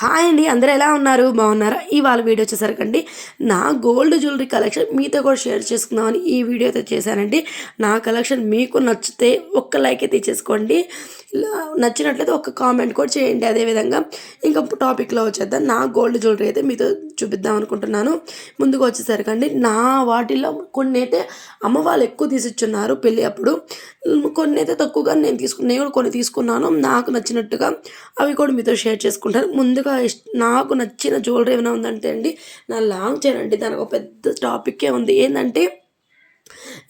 Hi అండి అందరూ ఎలా ఉన్నారు? బాగున్నారా? ఇవాళ వీడియో వచ్చేసరికండి నా గోల్డ్ జ్యువెలరీ కలెక్షన్ మీతో కూడా షేర్ చేసుకుందామని ఈ వీడియో అయితే చేశానండి. నా కలెక్షన్ మీకు నచ్చితే ఒక్క లైక్ అయితే ఇచ్చేసుకోండి. నచ్చినట్లయితే ఒక కామెంట్ కూడా చేయండి అదేవిధంగా. ఇంకా టాపిక్లో వచ్చేద్దాం. నా గోల్డ్ జ్యువెలరీ అయితే మీతో చూపిద్దాం అనుకుంటున్నాను. ముందుకు వచ్చేసరికండి నా వాటిల్లో కొన్ని అయితే అమ్మ వాళ్ళు ఎక్కువ తీసిచ్చున్నారు పెళ్ళి అప్పుడు. కొన్ని అయితే తక్కువగా నేను తీసుకున్నా నేను కూడా కొన్ని తీసుకున్నాను. నాకు నచ్చినట్టుగా అవి కూడా మీతో షేర్ చేసుకుంటాను. ముందుగా నాకు నచ్చిన జ్యువెలరీ ఏమైనా ఉందంటే అండి నా లాంగ్ చైన్ అండి. దానికి ఒక పెద్ద టాపిక్కే ఉంది. ఏంటంటే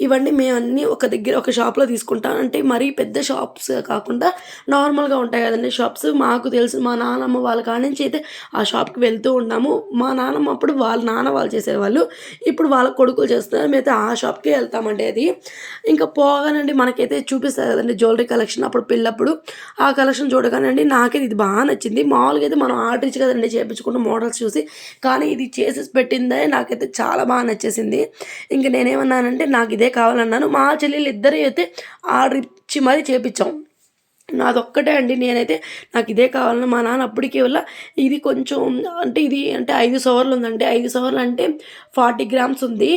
ఇవన్నీ మేము అన్నీ ఒక దగ్గర ఒక షాప్లో తీసుకుంటాం. అంటే మరీ పెద్ద షాప్స్ కాకుండా నార్మల్గా ఉంటాయి కదండి షాప్స్. మాకు తెలుసు మా నాన్నమ్మ వాళ్ళ కాడ నుంచి అయితే ఆ షాప్కి వెళ్తూ ఉన్నాము. మా నాన్నమ్మ అప్పుడు వాళ్ళ నాన్న వాళ్ళు చేసేవాళ్ళు. ఇప్పుడు వాళ్ళ కొడుకులు చేస్తున్నారు. మేమైతే ఆ షాప్కి వెళ్తామండి అది. ఇంకా పోగానండి మనకైతే చూపిస్తారు కదండి జ్యువెలరీ కలెక్షన్ అప్పుడు పెళ్ళప్పుడు. ఆ కలెక్షన్ చూడగానండి నాకైతే ఇది బాగా నచ్చింది. మామూలుగా అయితే మనం ఆర్డర్ ఇచ్చి కదండి చేయించుకుంటూ మోడల్స్ చూసి కానీ ఇది చేసేసి పెట్టిందే నాకైతే చాలా బాగా నచ్చేసింది. ఇంకా నేనేమన్నానంటే నాకు ఇదే కావాలన్నాను. మా చెల్లెలు ఇద్దరు అయితే ఆర్డర్ ఇచ్చి మరీ చేపించాం. నాదొక్కటే అండి. నేనైతే నాకు ఇదే కావాలని మా నాన్న అప్పటికే వల్ల ఇది కొంచెం అంటే ఇది అంటే ఐదు సవర్లు ఉందండి. ఐదు సవర్లు అంటే ఫార్టీ గ్రామ్స్ ఉంది.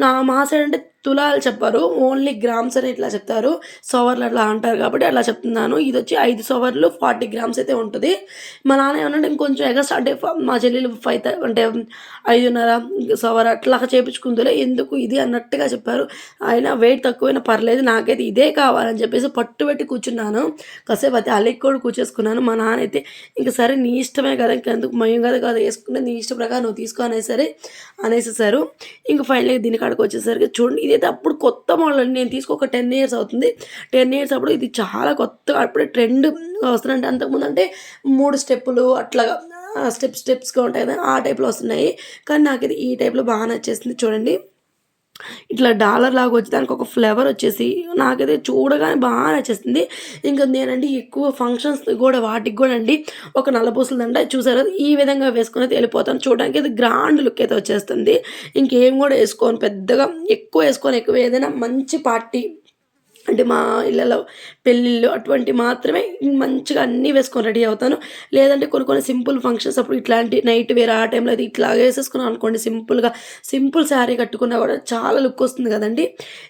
నా మా సైడ్ అంటే తులాలు చెప్పారు. ఓన్లీ గ్రామ్స్ అని ఇట్లా చెప్తారు. సవర్లు అట్లా అంటారు కాబట్టి అట్లా చెప్తున్నాను. ఇది వచ్చి ఐదు సవర్లు ఫార్టీ గ్రామ్స్ అయితే ఉంటుంది. మా నాన్న ఏమన్నా ఇంకొంచెం ఎగస్ట్రా అంటే మా చెల్లెలు ఫైవ్ అంటే ఐదున్నర సవర్ అట్లా చేపించుకుందిలే ఎందుకు ఇది అన్నట్టుగా చెప్పారు. అయినా వెయిట్ తక్కువైనా పర్లేదు నాకైతే ఇదే కావాలని చెప్పేసి పట్టు పెట్టి కూర్చున్నాను. కాసేపు అయితే అలెక్కి కూడా కూర్చేసుకున్నాను. మా నాన్న అయితే ఇంకా సరే నీ ఇష్టమే కదా ఇంకెందుకు మయం కదా కదా వేసుకుంటే నీ ఇష్ట ప్రకారం నువ్వు తీసుకో అనేసి సరే అనేసేసారు. ఇంకా ఫైనల్గా దీని కాడికి వచ్చేసరికి చూడండి ఇది ఇదైతే అప్పుడు కొత్త మోడల్ అండి నేను తీసుకో ఒక టెన్ ఇయర్స్ అవుతుంది. టెన్ ఇయర్స్ అప్పుడు ఇది చాలా కొత్తగా అప్పుడే ట్రెండ్ వస్తుందంటే అంతకుముందు అంటే మూడు స్టెప్పులు అట్లాగా స్టెప్ స్టెప్స్గా ఉంటాయి కదా ఆ టైప్లో వస్తున్నాయి. కానీ నాకు ఇది ఈ టైప్లో బాగా నచ్చేసింది చూడండి. ఇట్లా డాలర్ లాగా వచ్చి దానికి ఒక ఫ్లేవర్ వచ్చేసి నాకైతే చూడగానే బాగా నచ్చేస్తుంది. ఇంకా నేనండి ఎక్కువ ఫంక్షన్స్ కూడా వాటికి కూడా అండి ఒక నల్లపూసలు దండ చూసారు? ఈ విధంగా వేసుకుని అయితే వెళ్ళిపోతాను. చూడడానికి అయితే గ్రాండ్ లుక్ అయితే వచ్చేస్తుంది. ఇంకేం కూడా వేసుకోను. పెద్దగా ఎక్కువ వేసుకొని. ఎక్కువ ఏదైనా మంచి పార్టీ అంటే మా ఇళ్ళలో పెళ్ళిళ్ళు అటువంటి మాత్రమే మంచిగా అన్నీ వేసుకొని రెడీ అవుతాను. లేదంటే కొన్ని కొన్ని సింపుల్ ఫంక్షన్స్ అప్పుడు ఇట్లాంటి నైట్ వేరే ఆ టైంలో అయితే ఇట్లా వేసేసుకున్నాను అనుకోండి. సింపుల్గా సింపుల్ శారీ కట్టుకున్నా కూడా చాలా లుక్ వస్తుంది కదండి.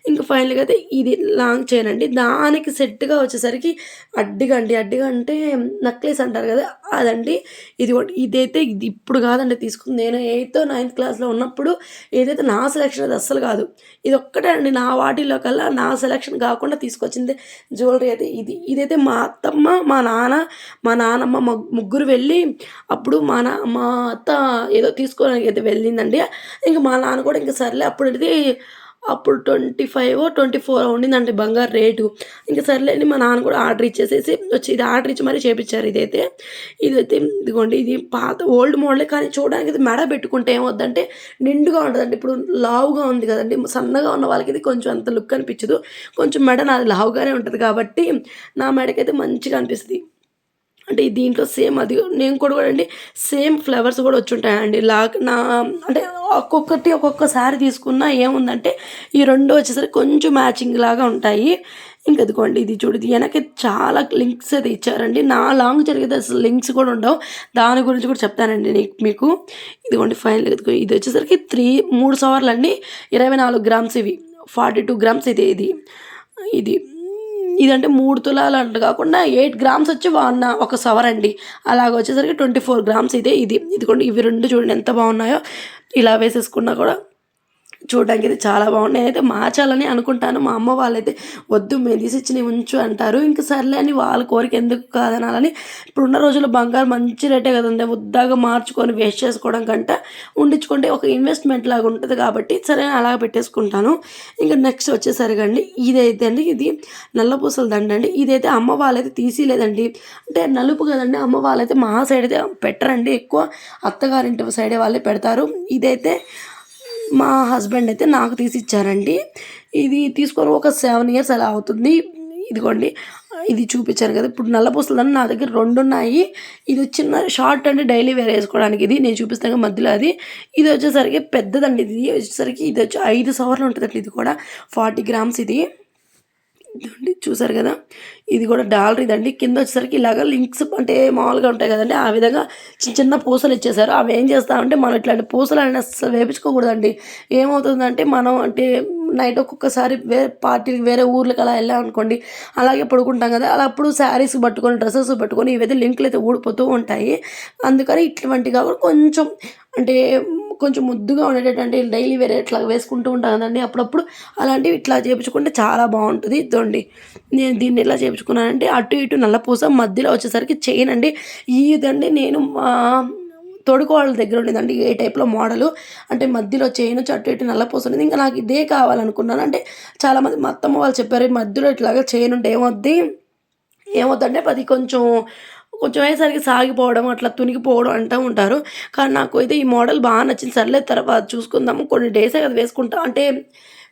ఇంకా ఫైనల్గా అయితే ఇది లాంగ్ చైన్ అండి. దానికి సెట్గా వచ్చేసరికి అడ్డిగా అండి. అడ్డిగా అంటే నక్లెస్ అంటారు కదా అదండి. ఇది ఇదైతే ఇది ఇప్పుడు కాదండి తీసుకుంది. నేను ఎయిత్ నైన్త్ క్లాస్లో ఉన్నప్పుడు ఏదైతే నా సెలెక్షన్ అది అస్సలు కాదు. ఇది ఒక్కటే అండి. నా వాటిలో కల్లా నా సెలెక్షన్ కాకుండా తీసుకొచ్చింది జ్యువెలరీ అయితే ఇది ఇదైతే మా అత్తమ్మ మా నాన్న మా నాన్నమ్మ ముగ్గురు వెళ్ళి అప్పుడు మా నా మా అత్త ఏదో తీసుకోవడానికి అయితే వెళ్ళిందండి. ఇంకా మా నాన్న కూడా ఇంకా సర్లే అప్పుడు అయితే అప్పుడు ట్వంటీ ఫైవ్ ట్వంటీ ఫోర్ ఉండిందండి బంగారు రేటు. ఇంకా సర్లేని మా నాన్న కూడా ఆర్డర్ ఇచ్చేసేసి వచ్చి ఇది ఆర్డర్ ఇచ్చి మరీ చేపించారు ఇదైతే. ఇదైతే ఇదిగోండి ఇది పాత ఓల్డ్ మోడలే కానీ చూడడానికి ఇది మెడ పెట్టుకుంటే ఏమవుద్దంటే నిండుగా ఉంటుందండి ఇప్పుడు లావుగా ఉంది కదండి సన్నగా ఉన్న వాళ్ళకి ఇది కొంచెం అంత లుక్ అనిపించదు. కొంచెం మెడ నాది లావుగానే ఉంటుంది కాబట్టి నా మెడకైతే మంచిగా అనిపిస్తుంది. అంటే దీంట్లో సేమ్ అది నేను కూడా కూడా అండి సేమ్ ఫ్లవర్స్ కూడా వచ్చి ఉంటాయండి నా అంటే ఒక్కొక్కటి ఒక్కొక్కసారి తీసుకున్నా ఏముందంటే ఈ రెండు వచ్చేసరికి కొంచెం మ్యాచింగ్ లాగా ఉంటాయి. ఇంక అదిగోండి ఇది చూడు వెనక చాలా లింక్స్ అయితే ఇచ్చారండి. నా లాంగ్ జరిగితే అసలు లింక్స్ కూడా ఉండవు. దాని గురించి కూడా చెప్తానండి మీకు. ఇదిగోండి ఫైనల్ ఇది వచ్చేసరికి త్రీ మూడు సవర్లు అండి. ఇరవై నాలుగు గ్రామ్స్ ఇవి. ఫార్టీ టూ గ్రామ్స్ ఇది ఇది. ఇది. ఇదంటే మూడు తులాలు అంట కాకుండా ఎయిట్ గ్రామ్స్ వచ్చి వన్ ఒక సవర్ అండి అలాగ వచ్చేసరికి ట్వంటీ ఫోర్ గ్రామ్స్ ఇదే ఇది. ఇదిగోండి ఇవి రెండు చూడండి ఎంత బాగున్నాయో. ఇలా వేసేసుకున్నా కూడా చూడడానికి అయితే చాలా బాగుంది. నేనైతే మార్చాలని అనుకుంటాను. మా అమ్మ వాళ్ళైతే వద్దు మేము తీసి ఇచ్చి ఉంచు అంటారు. ఇంకా సర్లే అని వాళ్ళ కోరిక ఎందుకు కాదనాలని ఇప్పుడున్న రోజుల్లో బంగారం మంచి రేటే కదండి. వద్దాగా మార్చుకొని వేస్ట్ చేసుకోవడం కంటే ఉండించుకుంటే ఒక ఇన్వెస్ట్మెంట్ లాగా ఉంటుంది కాబట్టి సరే అని అలాగ పెట్టేసుకుంటాను. ఇంకా నెక్స్ట్ వచ్చేసరికి అండి ఇదైతే అండి ఇది నల్లపూసల దండ అండి. ఇదైతే అమ్మ వాళ్ళైతే తీసిలేదండి. అంటే నలుపు కదండి అమ్మ వాళ్ళైతే మా సైడ్ అయితే పెట్టరండి. ఎక్కువ అత్తగారింటి సైడే వాళ్ళే పెడతారు. ఇదైతే మా హస్బెండ్ అయితే నాకు తీసి ఇచ్చారండి. ఇది తీసుకొని ఒక సెవెన్ ఇయర్స్ అలా అవుతుంది. ఇదిగోండి. ఇది చూపించాను కదా. ఇప్పుడు నల్ల పూసలు నా దగ్గర రెండు ఉన్నాయి. ఇది చిన్న షార్ట్ అంటే డైలీ వేర్ వేసుకోవడానికి ఇది. నేను చూపిస్తాను మధ్యలో అది. ఇది వచ్చేసరికి పెద్దదండి ఇది. వచ్చేసరికి ఇది వచ్చి ఐదు సవర్లు ఉంటుందండి ఇది కూడా. ఫార్టీ గ్రామ్స్ ఇది. ఇదండి చూసారు కదా? ఇది కూడా డాలర్ ఇదండి. కింద వచ్చేసరికి ఇలాగ లింక్స్ అంటే మామూలుగా ఉంటాయి కదండి. ఆ విధంగా చిన్న చిన్న పూసలు ఇచ్చేసారు అవి ఏం చేస్తామంటే మనం ఇట్లాంటి పూసలు అనేది అసలు వేపించుకోకూడదండి. ఏమవుతుందంటే మనం అంటే నైట్ ఒక్కొక్కసారి వేరే పార్టీకి వేరే ఊర్లకు అలా వెళ్ళామనుకోండి అలాగే పడుకుంటాం కదా. అలా అప్పుడు శారీస్ పట్టుకొని డ్రెస్సెస్ పట్టుకొని ఇవైతే లింకులు అయితే ఊడిపోతూ ఉంటాయి. అందుకని ఇటువంటివి కాకుండా కొంచెం అంటే కొంచెం ముద్దుగా ఉండేటట్టు అంటే డైలీ వేరే ఇట్లా వేసుకుంటూ ఉంటాను కదండి అప్పుడప్పుడు అలాంటివి ఇట్లా చేయించుకుంటే చాలా బాగుంటుంది. ఇదండి నేను దీన్ని ఎలా చేపించుకున్నానంటే అటు ఇటు నల్లపూస మధ్యలో వచ్చేసరికి చైన్ అండి. ఇదండి నేను మా తోడుకోవాళ్ళ దగ్గర ఉండేదండి ఏ టైప్లో మోడలు అంటే మధ్యలో చైన్ చట్టు ఇటు నల్లపూస ఉండేది ఇంకా నాకు ఇదే కావాలనుకున్నాను. అంటే చాలామంది మా అత్తమ్మ వాళ్ళు చెప్పారు మధ్యలో ఇట్లాగా చైన్ ఉంటే ఏమొద్ది? ఏమవుతుందంటే అది కొంచెం కొంచెం అయ్యేసరికి సాగిపోవడం అట్లా తునిగిపోవడం అంటూ ఉంటారు. కానీ నాకు అయితే ఈ మోడల్ బాగా నచ్చింది. సర్లే తర్వాత చూసుకుందాము. కొన్ని డేసే కదా వేసుకుంటాం. అంటే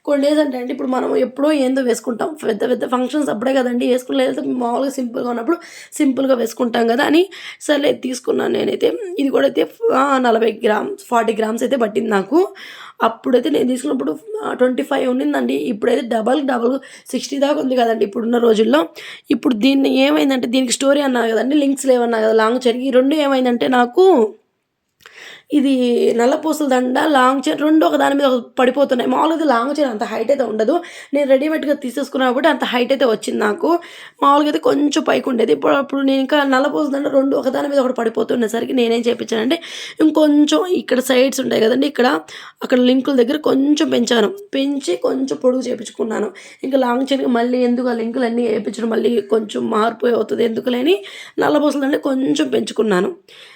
కొన్ని డేస్ అంటే అండి ఇప్పుడు మనం ఎప్పుడో ఏందో వేసుకుంటాం. పెద్ద పెద్ద ఫంక్షన్స్ అప్పుడే కదండి వేసుకునే మామూలుగా సింపుల్గా ఉన్నప్పుడు సింపుల్గా వేసుకుంటాం కదా అని. సర్లే తీసుకున్నాను నేనైతే. ఇది కూడా అయితే నలభై గ్రామ్స్ ఫార్టీ గ్రామ్స్ అయితే పట్టింది నాకు. అప్పుడైతే నేను తీసుకున్నప్పుడు ట్వంటీ ఫైవ్ ఉండిందండి ఇప్పుడైతే డబల్ డబల్ సిక్స్టీ దాకా ఉంది కదండి ఇప్పుడున్న రోజుల్లో. ఇప్పుడు దీన్ని ఏమైందంటే దీనికి స్టోరీ అన్నా కదండి లింక్స్ లేవన్నా కదా లాంగ్ చైన్ ఈ రెండు ఏమైందంటే నాకు ఇది నల్లపూసల దండ లాంగ్ చైన్ రెండు ఒక దాని మీద పడిపోతున్నాయి. మామూలుగా లాంగ్ చైన్ అంత హైట్ అయితే ఉండదు. నేను రెడీమేడ్గా తీసేసుకున్నప్పుడు అంత హైట్ అయితే వచ్చింది నాకు. మామూలుగా అయితే కొంచెం పైకి ఉండేది. ఇప్పుడు అప్పుడు నేను ఇంకా నల్లపూసల దండ రెండు ఒక దాని మీద ఒకటి పడిపోతుండేసరికి నేనేం చేయించానంటే ఇంకొంచెం ఇక్కడ సైడ్స్ ఉంటాయి కదండి ఇక్కడ అక్కడ లింకుల దగ్గర కొంచెం పెంచాను. పెంచి కొంచెం పొడుగు చేయించుకున్నాను ఇంకా లాంగ్ చైన్కి మళ్ళీ ఎందుకు ఆ లింకులు అన్నీ వేయించడం మళ్ళీ కొంచెం మార్పు అవుతుంది. ఎందుకులేని నల్లపూసలు దండ కొంచెం పెంచుకున్నాను.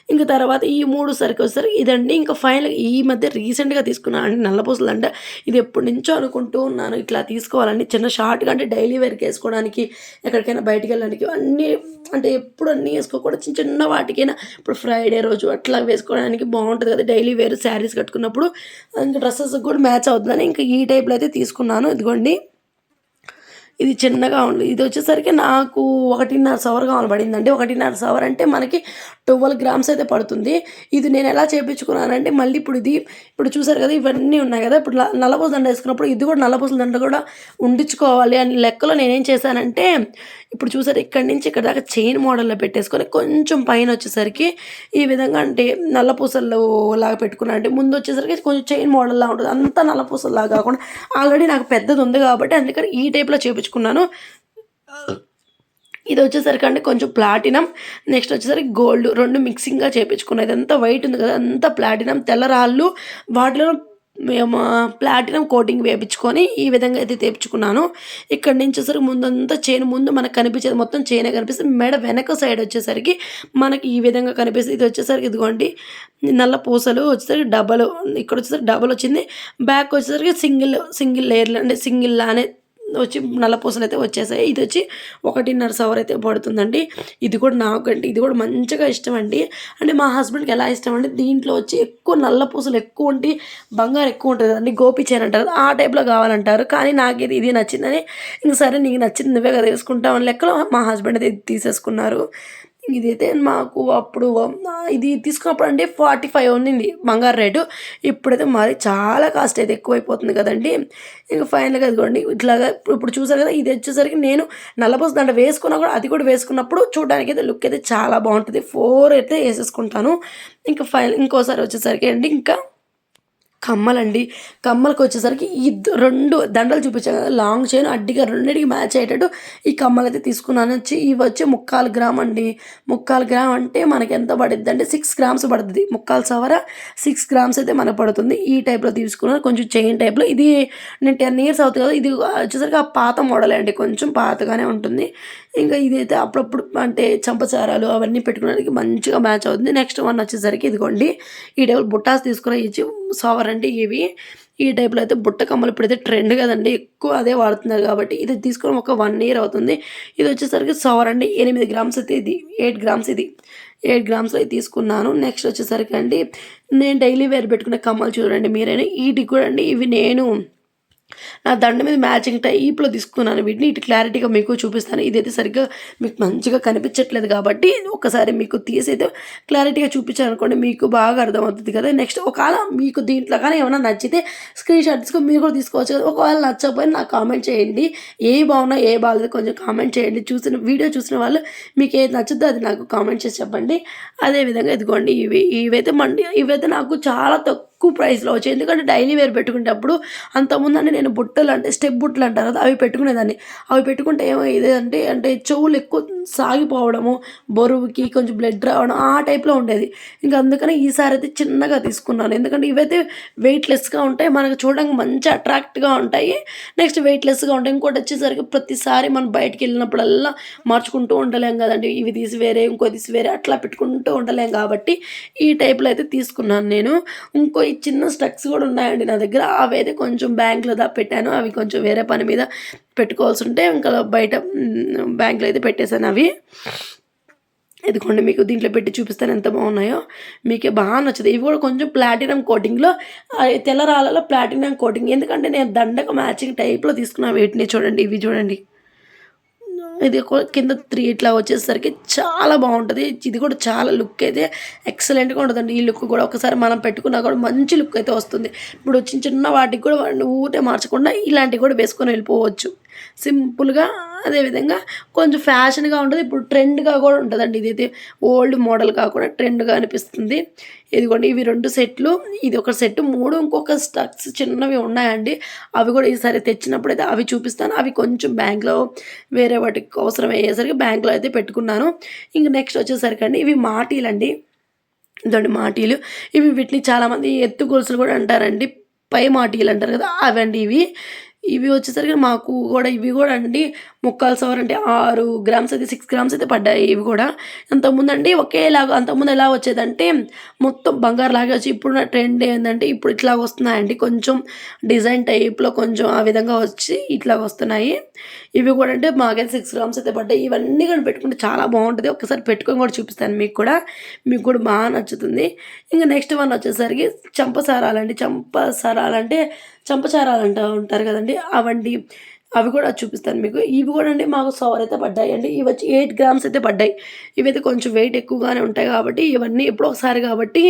ఇంకా తర్వాత ఈ మూడు సరికి వచ్చేసరికి ఇదండి. ఇంకా ఫైనల్ ఈ మధ్య రీసెంట్గా తీసుకున్నాను అంటే నల్లపూసలు అంటే ఇది ఎప్పటి నుంచో అనుకుంటూ ఉన్నాను. ఇట్లా తీసుకోవాలని చిన్న షార్ట్గా అంటే డైలీ వేర్కి వేసుకోవడానికి ఎక్కడికైనా బయటికి వెళ్ళడానికి అన్నీ అంటే ఎప్పుడు అన్నీ వేసుకోకూడదు. చిన్న చిన్న వాటికైనా ఇప్పుడు ఫ్రైడే రోజు అట్లా వేసుకోవడానికి బాగుంటుంది కదా. డైలీ వేరు శారీస్ కట్టుకున్నప్పుడు ఇంకా డ్రెస్సెస్ కూడా మ్యాచ్ అవుతుందని ఇంకా ఈ టైప్లో అయితే తీసుకున్నాను. ఇదిగోండి. ఇది చిన్నగా ఉంది ఇది వచ్చేసరికి నాకు ఒకటిన్నర సవర్ కావాలి పడిందండి ఒకటిన్నర సవర్ అంటే మనకి ట్వెల్వ్ గ్రామ్స్ అయితే పడుతుంది. ఇది నేను ఎలా చేయించుకున్నానంటే మళ్ళీ ఇప్పుడు ఇది ఇప్పుడు చూసారు కదా ఇవన్నీ ఉన్నాయి కదా. ఇప్పుడు నల్లపూస దండ వేసుకున్నప్పుడు ఇది కూడా నల్లపూసల దండ కూడా ఉండించుకోవాలి అని లెక్కలో నేనేం చేశానంటే ఇప్పుడు చూసారు ఇక్కడి నుంచి ఇక్కడ దాకా చైన్ మోడల్లో పెట్టేసుకొని కొంచెం పైన వచ్చేసరికి ఈ విధంగా అంటే నల్లపూసలు లాగా పెట్టుకున్నాను అంటే ముందు వచ్చేసరికి కొంచెం చైన్ మోడల్లా ఉంటుంది. అంతా నల్లపూసల్లాగా కాకుండా ఆల్రెడీ నాకు పెద్దది ఉంది కాబట్టి అందుకని ఈ టైప్లో చేయించుకున్నాను ఇది వచ్చేసరికి అంటే కొంచెం ప్లాటినం నెక్స్ట్ వచ్చేసరికి గోల్డ్ రెండు మిక్సింగ్గా చేయించుకున్నాను ఇదంతా వైట్ ఉంది కదా అంతా ప్లాటినం తెల్లరాళ్ళు. వాటిలో మేము ప్లాటినం కోటింగ్ వేయించుకొని ఈ విధంగా అయితే తెప్పించుకున్నాను. ఇక్కడ నుంచి వచ్చేసరికి ముందంతా చైన్ ముందు మనకు కనిపించేది మొత్తం చైనే కనిపిస్తుంది. మెడ వెనక సైడ్ వచ్చేసరికి మనకి ఈ విధంగా కనిపిస్తుంది. ఇది వచ్చేసరికి ఇదిగోండి నల్ల పూసలు వచ్చేసరికి డబల్ ఇక్కడ వచ్చేసరికి డబల్ వచ్చింది. బ్యాక్ వచ్చేసరికి సింగిల్ సింగిల్ లేయర్లు అంటే సింగిల్ లానే వచ్చి నల్లపూసలు అయితే వచ్చేసాయి. ఇది వచ్చి ఒకటిన్నర సవర్ అయితే పడుతుందండి. ఇది కూడా నాకు ఇది కూడా మంచిగా ఇష్టం అండి అంటే మా హస్బెండ్కి ఎలా ఇష్టం అండి దీంట్లో వచ్చి ఎక్కువ నల్ల పూసలు ఎక్కువ ఉండి బంగారు ఎక్కువ ఉంటుంది అండి గోపి చైన్ అంటారు ఆ టైప్లో కావాలంటారు. కానీ నాకు ఇది ఇది నచ్చిందని ఇంక సరే నీకు నచ్చింది నువ్వే కదా వేసుకుంటామని లెక్కలో మా హస్బెండ్ అయితే తీసేసుకున్నారు. ఇదైతే మాకు అప్పుడు ఇది తీసుకున్నప్పుడు అంటే ఫార్టీ ఫైవ్ ఉండింది. బంగారు రేటు. ఇప్పుడైతే మరి చాలా కాస్ట్ అయితే ఎక్కువైపోతుంది కదండి. ఇంకా ఫైనల్గా అదిగోండి ఇట్లాగా ఇప్పుడు చూసారు కదా ఇది వచ్చేసరికి నేను నల్లబోస దండ వేసుకున్నా కూడా అది కూడా వేసుకున్నప్పుడు చూడడానికి అయితే లుక్ అయితే చాలా బాగుంటుంది. ఫోర్ అయితే వేసేసుకుంటాను. ఇంకా ఫైనల్ ఇంకోసారి వచ్చేసరికి అండి ఇంకా కమ్మలండి. కమ్మలకు వచ్చేసరికి ఈ రెండు దండలు చూపించాను కదా లాంగ్ చైన్ అడ్డిగా రెండింటికి మ్యాచ్ అయ్యేటట్టు ఈ కమ్మలు అయితే తీసుకున్నాను. వచ్చి ఇవి వచ్చి ముక్కాలు గ్రామ్ అండి. ముక్కాలు గ్రామ్ అంటే మనకి ఎంత పడుద్ది అంటే సిక్స్ గ్రామ్స్ పడుతుంది. ముక్కాలు సవర సిక్స్ గ్రామ్స్ అయితే మనకు పడుతుంది. ఈ టైప్లో తీసుకున్నాను. కొంచెం చైన్ టైప్లో ఇది నేను టెన్ ఇయర్స్ అవుతుంది కదా ఇది వచ్చేసరికి ఆ పాత మోడల్ అండి. కొంచెం పాతగానే ఉంటుంది. ఇంకా ఇదైతే అప్పుడప్పుడు అంటే చంపచారాలు అవన్నీ పెట్టుకోవడానికి మంచిగా మ్యాచ్ అవుతుంది. నెక్స్ట్ వన్ వచ్చేసరికి ఇదిగోండి ఈ టైప్ బుట్టాస్ తీసుకుని ఇచ్చి సవరండి అంటే ఇవి. ఈ టైప్లో అయితే బుట్ట కమ్మలు ఇప్పుడైతే ట్రెండ్ కదండి ఎక్కువ అదే వాడుతున్నారు కాబట్టి ఇది తీసుకొని ఒక వన్ ఇయర్ అవుతుంది. ఇది వచ్చేసరికి సవర్ అండి ఎనిమిది గ్రామ్స్ అయితే ఇది ఎయిట్ గ్రామ్స్ ఇది ఎయిట్ గ్రామ్స్ అయితే తీసుకున్నాను. నెక్స్ట్ వచ్చేసరికి అండి నేను డైలీ వేర్ పెట్టుకునే కమ్మలు చూడండి మీరైనా. వీటికి కూడా అండి ఇవి నేను దండ మీద మ్యాచింగ్ టైప్లో తీసుకున్నాను వీటిని. ఇటు క్లారిటీగా మీకు చూపిస్తాను. ఇదైతే సరిగ్గా మీకు మంచిగా కనిపించట్లేదు కాబట్టి ఒకసారి మీకు తీసైతే క్లారిటీగా చూపించాను అనుకోండి మీకు బాగా అర్థమవుతుంది కదా. నెక్స్ట్ ఒకవేళ మీకు దీంట్లో కానీ ఏమైనా నచ్చితే స్క్రీన్ షాట్ తీసుకొని మీరు కూడా తీసుకోవచ్చు కదా. ఒకవేళ నచ్చకపోయినా నాకు కామెంట్ చేయండి. ఏ బాగున్నా ఏ బాగలేదు కొంచెం కామెంట్ చేయండి. చూసిన వీడియో చూసిన వాళ్ళు మీకు ఏది నచ్చుద్దో అది నాకు కామెంట్ చేసి చెప్పండి. అదేవిధంగా ఇదిగోండి ఇవి ఇవైతే మండి ఇవైతే నాకు చాలా తక్కువ తక్కువ ప్రైస్లో వచ్చాయి. ఎందుకంటే డైలీ వేర్ పెట్టుకునేటప్పుడు అంతకుముందని నేను బుట్టలు అంటే స్టెప్ బుట్టలు అంటారు కదా అవి పెట్టుకునేదాన్ని. అవి పెట్టుకుంటే ఏమైంది అంటే అంటే చెవులు ఎక్కువ సాగిపోవడము బరువుకి కొంచెం బ్లడ్ రావడం ఆ టైప్లో ఉండేది. ఇంకా అందుకని ఈసారి అయితే చిన్నగా తీసుకున్నాను. ఎందుకంటే ఇవైతే వెయిట్లెస్గా ఉంటాయి మనకు చూడడానికి మంచి అట్రాక్ట్గా ఉంటాయి. నెక్స్ట్ వెయిట్లెస్గా ఉంటాయి. ఇంకోటి వచ్చేసరికి ప్రతిసారి మనం బయటికి వెళ్ళినప్పుడల్లా మార్చుకుంటూ ఉండలేం కదండి. ఇవి తీసి వేరే ఇంకో తీసి వేరే అట్లా పెట్టుకుంటూ ఉండలేం కాబట్టి ఈ టైప్లో అయితే తీసుకున్నాను నేను. ఇంకో ఈ చిన్న స్టక్స్ కూడా ఉన్నాయండి. నా దగ్గర అవి అయితే కొంచెం బ్యాంక్లో దా పెట్టాను. అవి కొంచెం వేరే పని మీద పెట్టుకోవాల్సి ఉంటే ఇంకా బయట బ్యాంక్లో అయితే పెట్టేశాను అవి. ఎదుకోండి మీకు దీంట్లో పెట్టి చూపిస్తాను ఎంత బాగున్నాయో. మీకు బాగా నచ్చదు ఇవి కూడా కొంచెం ప్లాటినం కోటింగ్లో తెల్ల రాళ్ళలో ప్లాటినం కోటింగ్ ఎందుకంటే నేను దండక మ్యాచింగ్ టైప్లో తీసుకున్నా వీటిని చూడండి ఇవి చూడండి. ఇది కింద త్రీ ఇట్లా వచ్చేసరికి చాలా బాగుంటుంది. ఇది కూడా చాలా లుక్ అయితే ఎక్సలెంట్గా ఉంటుందండి. ఈ లుక్ కూడా ఒకసారి మనం పెట్టుకున్నా కూడా మంచి లుక్ అయితే వస్తుంది. ఇప్పుడు చిన్న చిన్న వాటికి కూడా ఊటే మార్చకుండా ఇలాంటివి కూడా వేసుకొని వెళ్ళిపోవచ్చు. సింపుల్గా అదేవిధంగా కొంచెం ఫ్యాషన్గా ఉంటుంది. ఇప్పుడు ట్రెండ్గా కూడా ఉంటుందండి. ఇది అయితే ఓల్డ్ మోడల్ కాకుండా ట్రెండ్గా అనిపిస్తుంది. ఇదిగోండి ఇవి రెండు సెట్లు. ఇది ఒక సెట్ మూడు ఇంకొక స్టక్స్ చిన్నవి ఉన్నాయండి. అవి కూడా ఈసారి తెచ్చినప్పుడు అయితే అవి చూపిస్తాను. అవి కొంచెం బ్యాంక్లో వేరే వాటికి అవసరం అయ్యేసరికి బ్యాంక్లో అయితే పెట్టుకున్నాను. ఇంక నెక్స్ట్ వచ్చేసరికి అండి ఇవి మాటీలండి. ఇదండి మాటీలు. ఇవి వీటిని చాలామంది ఎత్తు గొలుసులు కూడా అంటారండి. పై మాటీలు అంటారు కదా అవండి ఇవి. ఇవి వచ్చేసరికి మాకు కూడా ఇవి కూడా అండి ముక్కాలు సవర్ అంటే ఆరు గ్రామ్స్ అయితే సిక్స్ గ్రామ్స్ అయితే పడ్డాయి ఇవి కూడా. అంతకుముందు అండి ఒకేలాగా అంతకుముందు ఎలా వచ్చేదంటే మొత్తం బంగారు లాగే వచ్చి ఇప్పుడు ట్రెండ్ ఏంటంటే ఇప్పుడు ఇట్లా వస్తున్నాయండి. కొంచెం డిజైన్ టైప్లో కొంచెం ఆ విధంగా వచ్చి ఇట్లా వస్తున్నాయి. ఇవి కూడా అంటే మాకైతే సిక్స్ గ్రామ్స్ అయితే పడ్డాయి. ఇవన్నీ కూడా పెట్టుకుంటే చాలా బాగుంటుంది. ఒకసారి పెట్టుకొని కూడా చూపిస్తాను మీకు కూడా. మీకు కూడా బాగా నచ్చుతుంది. ఇంకా నెక్స్ట్ వన్ వచ్చేసరికి చంపసారాలండి చంపసారాలంటే చంపచారాలు అంటూ ఉంటారు కదండి. అవండి అవి కూడా చూపిస్తాను మీకు. ఇవి కూడా అండి మాకు సవర్ అయితే పడ్డాయి అండి. ఇవి వచ్చి ఎయిట్ గ్రామ్స్ అయితే పడ్డాయి. ఇవైతే కొంచెం వెయిట్ ఎక్కువగానే ఉంటాయి కాబట్టి ఇవన్నీ ఎప్పుడో ఒకసారి కాబట్టి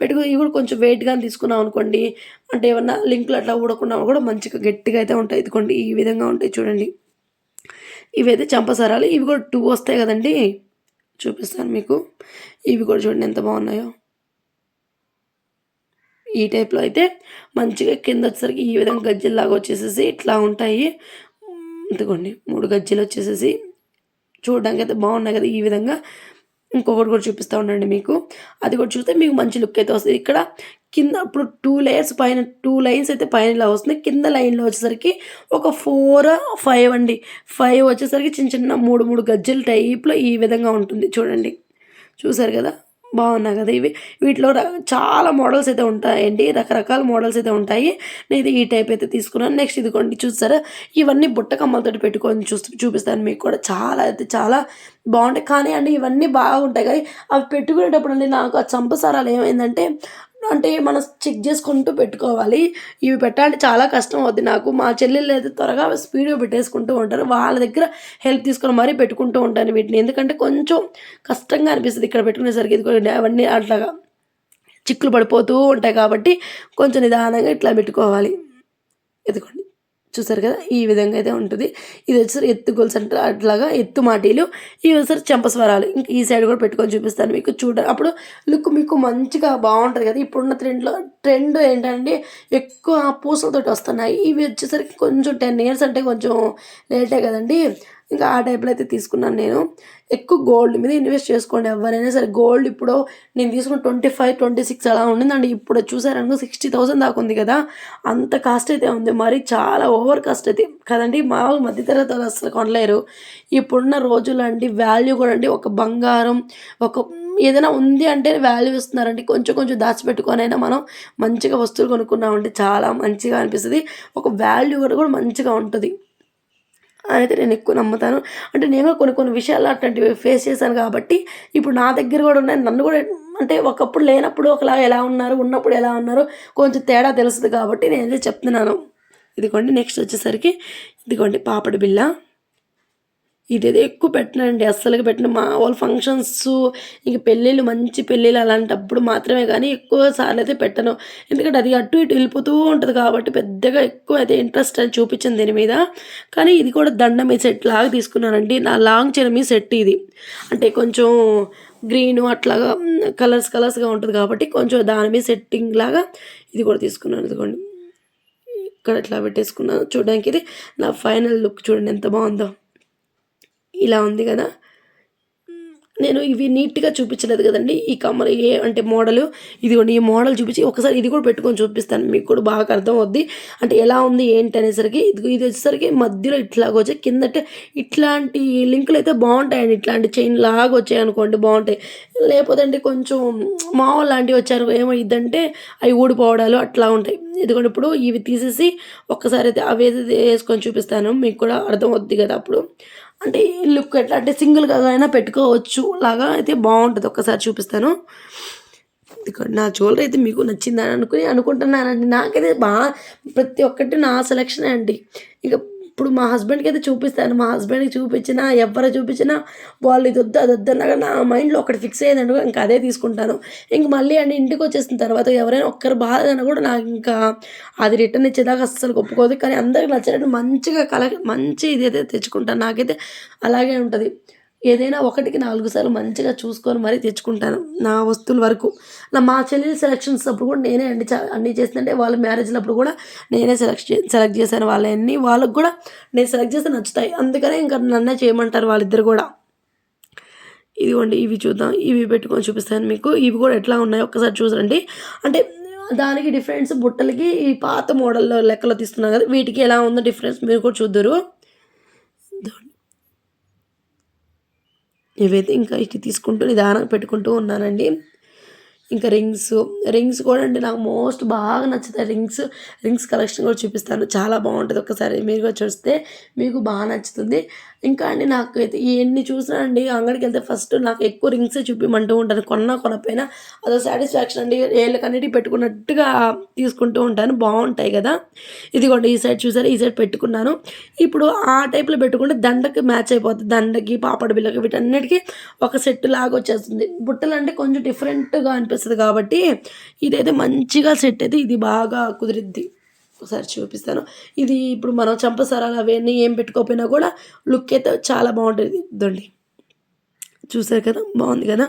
పెట్టుకు ఇవి కూడా కొంచెం వెయిట్గానే తీసుకున్నాం అనుకోండి. అంటే ఏమన్నా లింకులు అట్లా ఊడకుండా కూడా మంచిగా గట్టిగా అయితే ఉంటాయి. ఇదికోండి ఈ విధంగా ఉంటాయి చూడండి. ఇవైతే చంపసారాలు. ఇవి కూడా టూ వస్తాయి కదండి. చూపిస్తాను మీకు. ఇవి కూడా చూడండి ఎంత బాగున్నాయో. ఈ టైప్లో అయితే మంచిగా కింద వచ్చేసరికి ఈ విధంగా గజ్జల్లాగా వచ్చేసేసి ఇట్లా ఉంటాయి. ఇదిగోండి మూడు గజ్జెలు వచ్చేసేసి చూడడానికి అయితే బాగున్నాయి కదా ఈ విధంగా. ఇంకొకటి కూడా చూపిస్తూ ఉండండి మీకు. అది కూడా చూస్తే మీకు మంచి లుక్ అయితే వస్తుంది. ఇక్కడ కింద ఇప్పుడు టూ లేయర్స్ పైన టూ లైన్స్ అయితే పైన ఇలా వస్తుంది కింద లైన్లో వచ్చేసరికి ఒక ఫోర్ ఫైవ్ అండి. ఫైవ్ వచ్చేసరికి చిన్న చిన్న మూడు మూడు గజ్జల టైప్లో ఈ విధంగా ఉంటుంది. చూడండి. చూసారు కదా? బాగున్నాయి కదా. ఇవి వీటిలో చాలా మోడల్స్ అయితే ఉంటాయండి. రకరకాల మోడల్స్ అయితే ఉంటాయి. నేను ఈ టైప్ అయితే తీసుకున్నాను. నెక్స్ట్ ఇదిగోండి చూస్తారా ఇవన్నీ బుట్ట కమ్మలతో పెట్టుకొని చూస్తూ చూపిస్తాను మీకు కూడా. చాలా అయితే చాలా బాగుంటాయి. కానీ అండి ఇవన్నీ బాగుంటాయి. కానీ అవి పెట్టుకునేటప్పుడు అండి నాకు ఆ చంపసారాలు ఏమైందంటే అంటే మనం చెక్ చేసుకుంటూ పెట్టుకోవాలి. ఇవి పెట్టాలంటే చాలా కష్టం అవుద్ది నాకు. మా చెల్లెళ్ళు అయితే త్వరగా స్పీడ్గా పెట్టేసుకుంటూ ఉంటారు. వాళ్ళ దగ్గర హెల్ప్ తీసుకొని మరీ పెట్టుకుంటూ ఉంటాను వీటిని. ఎందుకంటే కొంచెం కష్టంగా అనిపిస్తుంది ఇక్కడ పెట్టుకునేసరికి. ఇది అవన్నీ అట్లాగా చిక్కులు పడిపోతూ ఉంటాయి కాబట్టి కొంచెం నిదానంగా ఇట్లా పెట్టుకోవాలి. ఎదుకోండి చూసారు కదా? ఈ విధంగా అయితే ఉంటుంది. ఇది వచ్చేసరి ఎత్తు గొలుసు అంటే అట్లాగా ఎత్తు మాటీలు. ఇవి వచ్చేసరి చెంపస్వరాలు ఇంక ఈ సైడ్ కూడా పెట్టుకొని చూపిస్తాను మీకు. చూడ అప్పుడు లుక్ మీకు మంచిగా బాగుంటుంది కదా? ఇప్పుడున్న ట్రెండ్లో ట్రెండ్ ఏంటంటే ఎక్కువ పూసలతోటి వస్తున్నాయి. ఇవి వచ్చేసరికి కొంచెం టెన్ ఇయర్స్ అంటే కొంచెం లేటే కదండి. ఇంకా ఆ టైప్లో అయితే తీసుకున్నాను నేను. ఎక్కువ గోల్డ్ మీద ఇన్వెస్ట్ చేసుకోండి ఎవరైనా సరే. గోల్డ్ ఇప్పుడు నేను తీసుకున్న ట్వంటీ ఫైవ్ ట్వంటీ సిక్స్ అలా ఉండిందండి ఇప్పుడు చూసారనుకో సిక్స్టీ థౌసండ్ దాకా ఉంది కదా. అంత కాస్ట్ అయితే ఉంది. మరి చాలా ఓవర్ కాస్ట్ అయితే కదండి. మా మధ్యతరగతి అసలు కొనలేరు. ఇప్పుడున్న రోజులు అండి వాల్యూ కూడా అండి. ఒక బంగారం ఒక ఏదైనా ఉంది అంటే వాల్యూ ఇస్తున్నారండి. కొంచెం కొంచెం దాచిపెట్టుకొని అయినా మనం మంచిగా వస్తువులు కొనుక్కున్నామంటే చాలా మంచిగా అనిపిస్తుంది. ఒక వాల్యూ కూడా కూడా మంచిగా ఉంటుంది. అయితే నేను ఎక్కువ నమ్ముతాను. అంటే నేను కొన్ని కొన్ని విషయాలు అట్లాంటివి ఫేస్ చేశాను కాబట్టి ఇప్పుడు నా దగ్గర కూడా ఉన్నాయి. నన్ను కూడా అంటే ఒకప్పుడు లేనప్పుడు ఒకలా ఎలా ఉన్నారు ఉన్నప్పుడు ఎలా ఉన్నారు కొంచెం తేడా తెలుస్తుంది కాబట్టి నేను చెప్తున్నాను. ఇదిగోండి నెక్స్ట్ వచ్చేసరికి ఇదిగోండి పాపడి బిళ్ళ. ఇదేదో ఎక్కువ పెట్టనండి అస్సలుగా పెట్టిన మా వాళ్ళ ఫంక్షన్స్ ఇంక పెళ్ళిళ్ళు మంచి పెళ్ళిళ్ళు అలాంటప్పుడు మాత్రమే కానీ ఎక్కువ సార్లు అయితే పెట్టను. ఎందుకంటే అది అటు ఇటు వెళ్ళిపోతూ ఉంటుంది కాబట్టి పెద్దగా ఎక్కువ అయితే ఇంట్రెస్ట్ అని చూపించింది దీని మీద. కానీ ఇది కూడా దండం మీ సెట్ లాగా తీసుకున్నానండి. నా లాంగ్ చైన్ మీ సెట్ ఇది. అంటే కొంచెం గ్రీను అట్లాగా కలర్స్ కలర్స్గా ఉంటుంది కాబట్టి కొంచెం దాని మీద సెట్టింగ్ లాగా ఇది కూడా తీసుకున్నాను. ఇదిగోండి. ఇక్కడ ఇట్లా పెట్టేసుకున్నాను. చూడడానికి ఇది నా ఫైనల్ లుక్ చూడండి ఎంత బాగుందో. ఇలా ఉంది కదా. నేను ఇవి నీట్గా చూపించలేదు కదండి. ఈ కమ్మలు ఏ అంటే మోడల్ ఇదిగోండి ఈ మోడల్ చూపించి ఒకసారి ఇది కూడా పెట్టుకొని చూపిస్తాను. మీకు కూడా బాగా అర్థం అవుద్ది అంటే ఎలా ఉంది ఏంటి అనేసరికి ఇది ఇది వచ్చేసరికి మధ్యలో ఇట్లాగ వచ్చాయి. కిందట ఇట్లాంటి లింకులు అయితే బాగుంటాయండి. ఇట్లాంటి చైన్ లాగా వచ్చాయి అనుకోండి బాగుంటాయి. లేకపోతే అంటే కొంచెం మామూలు లాంటివి వచ్చారు ఏమైందంటే అవి ఊడిపోవడాలు అట్లా ఉంటాయి. ఎందుకంటే ఇప్పుడు ఇవి తీసేసి ఒక్కసారి అయితే అవి వేసుకొని చూపిస్తాను. మీకు కూడా అర్థం అవుద్ది కదా అప్పుడు. అంటే లుక్ ఎట్లా అంటే సింగిల్గా అయినా పెట్టుకోవచ్చు లాగా అయితే బాగుంటుంది. ఒక్కసారి చూపిస్తాను. ఇక్కడ నా జ్యువెలరీ అయితే మీకు నచ్చిందని అనుకుని అనుకుంటున్నానండి. నాకైతే బాగా ప్రతి ఒక్కటి నా సెలెక్షన్ అండి. ఇక ఇప్పుడు మా హస్బెండ్కి అయితే చూపిస్తాను. మా హస్బెండ్కి చూపించినా ఎవరు చూపించినా వాళ్ళు ఇది వద్దు అది వద్దు నా మైండ్లో ఒకటి ఫిక్స్ అయ్యిందంటే ఇంకా అదే తీసుకుంటాను. ఇంక మళ్ళీ అండి ఇంటికి వచ్చేసిన తర్వాత ఎవరైనా ఒక్కరు బాధ అన్న కూడా నాకు ఇంకా అది రిటర్న్ ఇచ్చేదాకా అస్సలు ఒప్పుకోదు. కానీ అందరికి నచ్చినట్టు మంచిగా కల మంచి ఇది అయితే తెచ్చుకుంటాను. నాకైతే అలాగే ఉంటుంది. ఏదైనా ఒకటికి నాలుగు సార్లు మంచిగా చూసుకొని మరీ తెచ్చుకుంటాను నా వస్తువుల వరకు. నా మా చెల్లెలు సెలక్షన్స్ అప్పుడు కూడా నేనే అండి అన్ని చేస్తుంటే వాళ్ళ మ్యారేజ్లప్పుడు కూడా నేనే సెలెక్ట్ సెలెక్ట్ చేశాను వాళ్ళన్నీ వాళ్ళకు కూడా నేను సెలెక్ట్ చేస్తే నచ్చుతాయి. అందుకనే ఇంకా నన్నే చేయమంటారు వాళ్ళిద్దరు కూడా. ఇదిగోండి ఇవి చూద్దాం. ఇవి పెట్టుకొని చూపిస్తాను మీకు. ఇవి కూడా ఎట్లా ఉన్నాయో ఒక్కసారి చూసండి అంటే దానికి డిఫరెన్స్ బుట్టలకి ఈ పాత మోడల్లో లెక్కలో తీస్తున్నాం కదా వీటికి ఎలా ఉందో డిఫరెన్స్ మీరు కూడా చూద్దరు. ఇవైతే ఇంకా ఇక తీసుకుంటూ నిదానంగా పెట్టుకుంటూ ఉన్నానండి. ఇంకా రింగ్స్ రింగ్స్ కూడా అండి నాకు మోస్ట్ బాగా నచ్చుతాయి. రింగ్స్ రింగ్స్ కలెక్షన్ కూడా చూపిస్తాను. చాలా బాగుంటుంది. ఒకసారి మీరు కూడా చూస్తే మీకు బాగా నచ్చుతుంది. ఇంకా అండి నాకు అయితే ఎన్ని చూసినా అండి అంగడికి వెళ్తే ఫస్ట్ నాకు ఎక్కువ రింగ్సే చూపిమంటూ ఉంటాను. కొన్నా కొనపోయినా అదో సాటిస్ఫాక్షన్ అండి. ఏళ్ళకన్నిటి పెట్టుకున్నట్టుగా తీసుకుంటూ ఉంటాను. బాగుంటాయి కదా. ఇదిగోండి ఈ సైడ్ చూసారు? ఈ సైడ్ పెట్టుకున్నాను. ఇప్పుడు ఆ టైప్లో పెట్టుకుంటే దండకి మ్యాచ్ అయిపోతుంది దండకి పాపడ బిల్లకి వీటన్నిటికీ ఒక సెట్ లాగా వచ్చేస్తుంది. బుట్టలు అంటే కొంచెం డిఫరెంట్గా అనిపిస్తుంది కాబట్టి ఇదైతే మంచిగా సెట్ అయితే ఇది బాగా కుదిరిద్ది. ఒకసారి చూపిస్తాను. ఇది ఇప్పుడు మనం చంపసరాలు అవన్నీ ఏం పెట్టుకోకపోయినా కూడా లుక్ అయితే చాలా బాగుంటుంది. ఇదండి చూసారు కదా? బాగుంది కదా?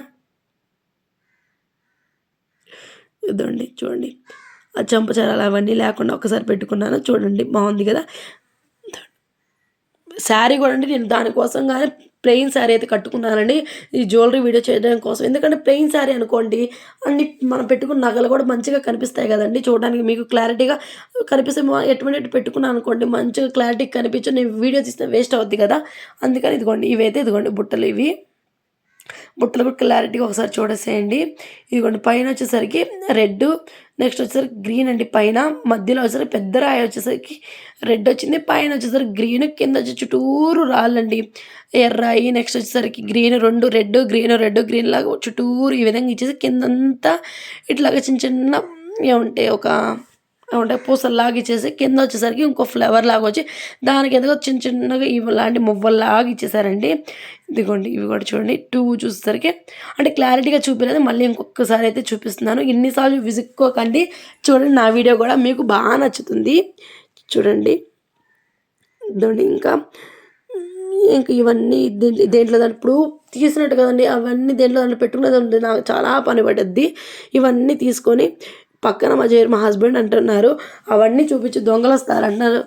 ఇదండి చూడండి. ఆ చంపచరాలు అవన్నీ లేకుండా ఒకసారి పెట్టుకున్నాను. చూడండి బాగుంది కదా? శారీ కూడా అండి నేను దానికోసం కానీ ప్లెయిన్ శారీ అయితే కట్టుకున్నానండి. ఈ జ్యువెలరీ వీడియో చేయడం కోసం. ఎందుకంటే ప్లెయిన్ శారీ అనుకోండి అన్ని మనం పెట్టుకున్న నగలు కూడా మంచిగా కనిపిస్తాయి కదండి. చూడడానికి మీకు క్లారిటీగా కనిపిస్తే ఎటువంటి పెట్టుకున్నాను అనుకోండి మంచిగా క్లారిటీ కనిపించి నేను వీడియో తీస్తే వేస్ట్ అవుద్ది కదా. అందుకని ఇదిగోండి ఇవైతే ఇదిగోండి బుట్టలు ఇవి. బుట్టలు కూడా క్లారిటీగా ఒకసారి చూడేసేయండి. ఇదిగోండి పైన వచ్చేసరికి రెడ్ నెక్స్ట్ వచ్చేసరికి గ్రీన్ అండి పైన. మధ్యలో వచ్చేసరికి పెద్ద రాయి వచ్చేసరికి రెడ్ వచ్చింది. పైన వచ్చేసరికి గ్రీన్ కింద వచ్చి చుట్టూరు రాళ్ళండి. ఎర్రాయి నెక్స్ట్ వచ్చేసరికి గ్రీన్ రెండు రెడ్ గ్రీన్ రెడ్ గ్రీన్ లాగా చుట్టూరు ఈ విధంగా ఇచ్చేసి కిందంతా ఇట్లాగా చిన్న చిన్న ఏమంటే ఒక అంటే పూసల్లాగా ఇచ్చేసి కింద వచ్చేసరికి ఇంకో ఫ్లవర్ లాగా వచ్చి దానికి ఎందుకో చిన్న చిన్నగా ఇవి లాంటి మువ్వల్లాగా ఇచ్చేసారండి. ఇదిగోండి ఇవి కూడా చూడండి. టూ చూసేసరికి అంటే క్లారిటీగా చూపినది మళ్ళీ ఇంకొకసారి అయితే చూపిస్తున్నాను. ఎన్నిసార్లు విసుక్కోకండి. చూడండి నా వీడియో కూడా మీకు బాగా నచ్చుతుంది. చూడండి. ఇదండి ఇంకా ఇంకా ఇవన్నీ దేంట్లో దాని ఇప్పుడు తీసినట్టు కదండి. అవన్నీ దేంట్లో దాంట్లో పెట్టుకునేది నాకు చాలా పని పడుద్ది. ఇవన్నీ తీసుకొని పక్కన మా చేరు మా హస్బెండ్ అంటున్నారు అవన్నీ చూపించి దొంగలు వస్తారు అంటున్నారు